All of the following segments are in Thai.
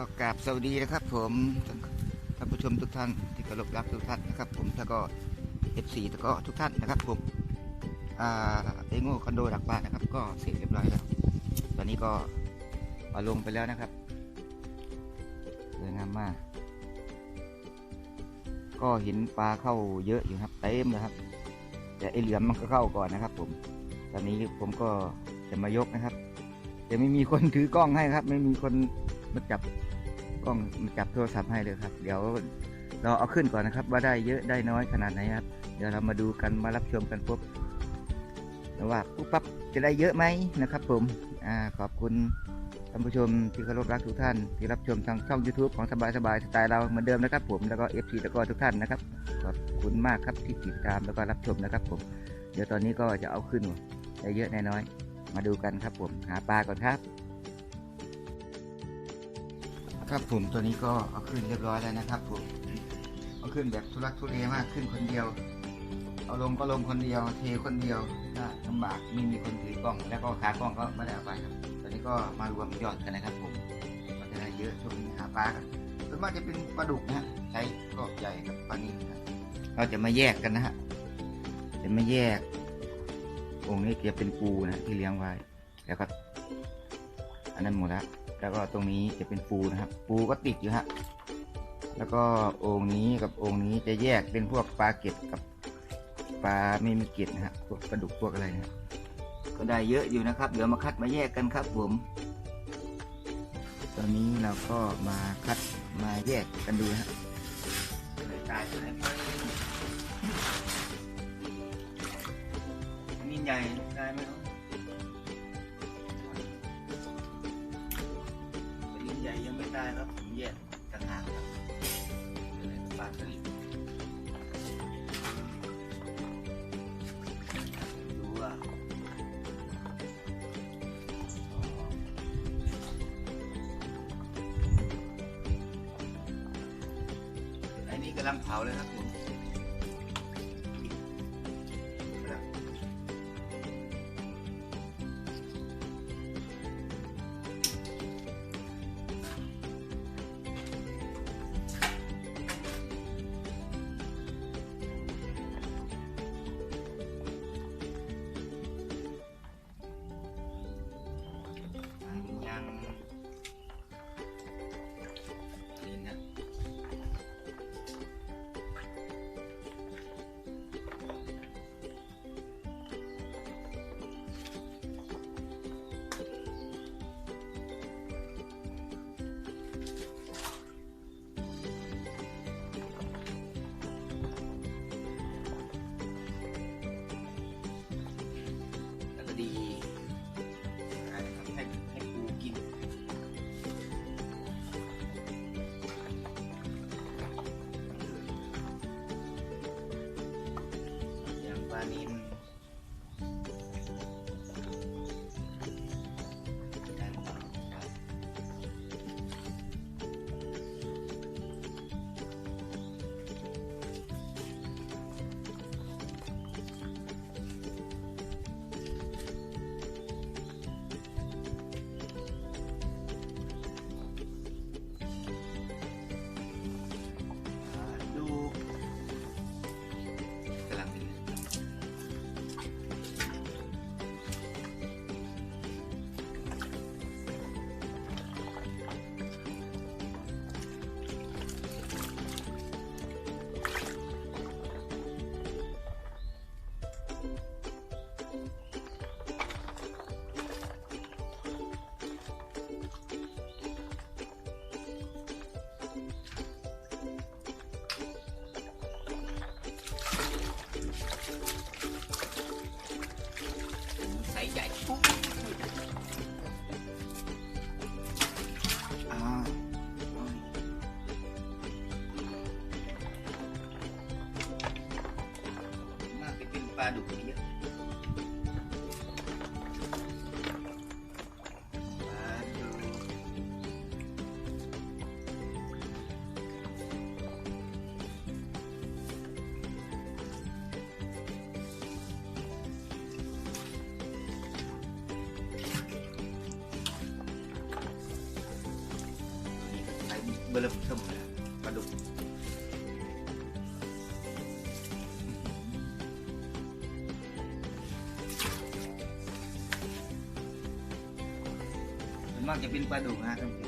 ก็กราบสวัสดีนะครับ ผมท่านผู้ชมทุกท่านที่เคารพรักทุกท่านนะครับ ผมแล้วก็เอฟซีแล้วก็ทุกท่านนะครับ ผมอ่าเอโง่คอนโดหลักบ้านนะครับ ก็เสร็จเรียบร้อยแล้ว ตอนนี้ก็เอาลงไปแล้วนะครับสวยงามมาก ก็เห็นปลาเข้าเยอะอยู่ครับเต็มเลยครับ แต่ไอเหลือมมันก็เข้าก่อนนะครับ ผม ตอนนี้ผมก็จะมายกนะครับแต่ไม่มีคนถือกล้องให้ครับ ไม่มีคนมาจับ ล้องมาจับโทรศัพท์ให้เลยครับ เดี๋ยวเราเอาขึ้นก่อนนะครับ ว่าได้เยอะได้น้อยขนาดไหนครับ เดี๋ยวเรามาดูกันมารับชมกันปุ๊บว่าปุ๊บปั๊บจะได้เยอะไหมนะครับ ผมอขอบคุณท่านผู้ชมที่เคารพรักทุกท่าน ที่รับชมทางช่อง YouTube ของสบายสบายสไตล์เราเหมือนเดิมนะครับ ผมแล้วก็ FC แล้วก็ทุกท่านนะครับขอบคุณมากครับที่ติดตามแล้วก็รับชมนะครับ ผม เดี๋ยวตอนนี้ก็จะเอาขึ้นได้เยอะได้น้อย มาดูกันครับผมหาปลาก่อนครับ ครับผมตัวนี้ก็เอาขึ้นเรียบร้อยแล้วนะครับผมเอาขึ้นแบบทุลักทุเลมากขึ้นคนเดียว เอาลงก็ลงคนเดียว เทคนเดียวถ้าลำบากไม่มีคนถือกล้อง แล้วก็ขากล้องก็ไม่ได้เอาไปครับตอนนี้ก็มารวมยอดกันนะครับผมก็จะได้เยอะช่วงนี้หาปลากันส่วนมากจะเป็นปลาดุกนะฮะใช้ก็ใหญ่กับปลานิ่นะเราจะมาแยกกันนะฮะจะมาแยกองค์นี้จะเป็นปูนะที่เลี้ยงไว้แล้วก็อันนั้นหมดแล้ว แล้วก็ตรงนี้จะเป็นปูนะครับ ปูก็ติดอยู่ฮะแล้วก็องค์นี้กับองค์นี้จะแยกเป็นพวกปลาเก็ดกับปลาไม่มีเกล็ดนะฮะพวกปลาดุกพวกอะไรนะก็ได้เยอะอยู่นะครับ เดี๋ยวมาคัดมาแยกกันครับผม ตอนนี้เราก็มาคัดมาแยกกันดูนะฮะตายตัวไหนมีใหญ่ตายไหมเนา ได้ครับผมแยกต่างหากครับปลาสลิดดูว่าอันนี้กำลังเผาเลยครับ เบลเทิมเลยปลาดุกส่วนมากจะเป็นปลาดุกฮะท่านผู้ชม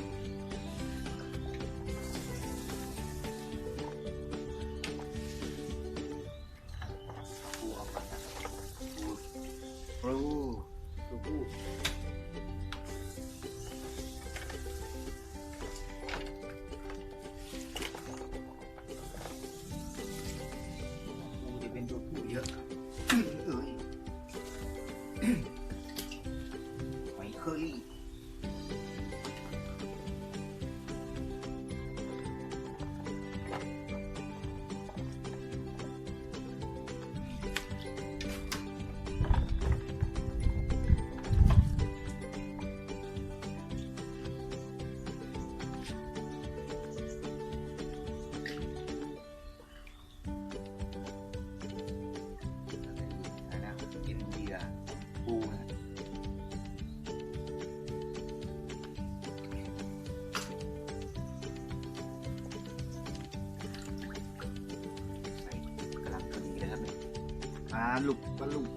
ปลาลุกปลาลุก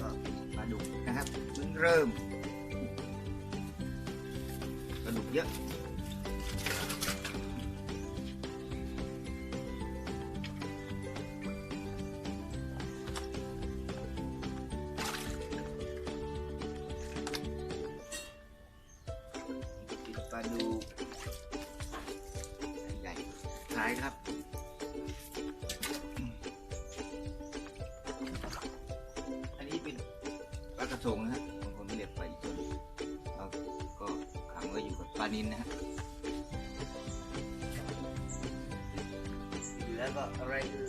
ก็ปลาดุกนะครับเพิ่งเริ่มปลาดุกเยอะ ที่เรียกปลาอีจนเราก็ขังไว้อยู่กับปลานินนะฮะแล้วก็อะไรคือ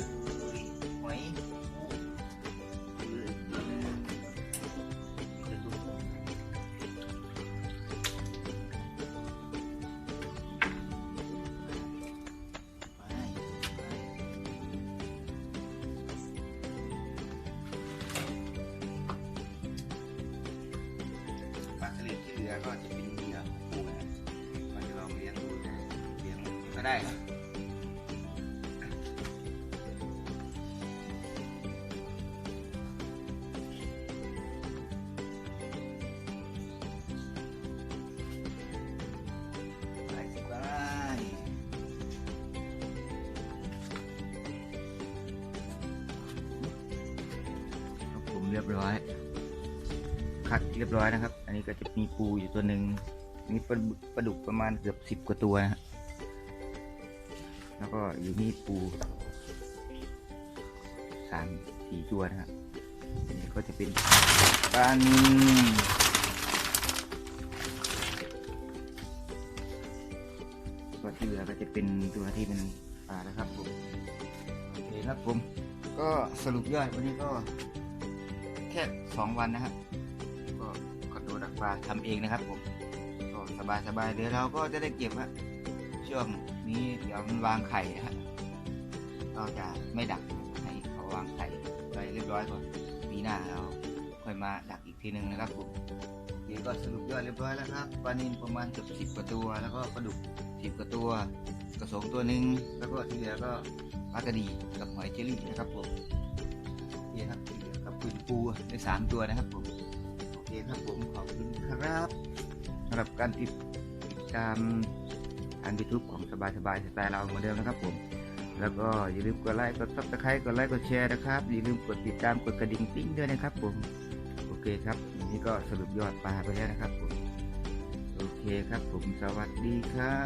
หอย ก็ได้ไปสิไปครับผมเรียบร้อย คัดเรียบร้อยนะครับ อันนี้ก็จะมีปูอยู่ตัวหนึ่งมีปลาดุกปลาดุกประมาณเกือบสิบกว่าตัวนะฮะแล้ว ก็อยู่นี่ปูสามสี่ตัวนะฮะอันนี้ก็จะเป็นปลานิลก็ที่เหลือก็จะเป็นตัวที่เป็นปลาแล้วครับผมโอเคครับผม ก็สรุปยอดวันนี้ก็แค่สองวันนะครับ ก็คอนโดดักปลาทำเองนะครับผมก็สบายสบายๆเดี๋ยวเราก็จะได้เก็บฮะช่วง นี้เดี๋ยวมันวางไข่นะฮะเราจะไม่ดักให้เขาวางไข่ไปเรียบร้อยก่อนปีหน้าเราค่อยมาดักอีกทีหนึ่งนะครับผมเดี๋ยวก็สรุปยอดเรียบร้อยแล้วครับปลานิลประมาณเกือบสิบกว่าตัว แล้วก็ปลาดุกสิบกว่าตัวกระสงตัวหนึ่งแล้วก็ที่เหลือก็ปลากระดีกับหอยเจลลี่นะครับผมโอเคครับที่เหลือกับปืนปูได้สามตัวนะครับผมโอเคครับผมขอบคุณครับสำหรับการติดตาม อันยูทูบของสบายสบายสไตล์เราเหมือนเดิมนะครับผม แล้วก็อย่าลืมกดไลค์กดซับสไครต์กดไลค์กดแชร์นะครับอย่าลืมกดติดตามกดกระดิ่งปิ้งด้วยนะครับผมโอเคครับวันนี้ก็สรุปยอดปลาไปแล้วนะครับผมโอเคครับผมสวัสดีครับ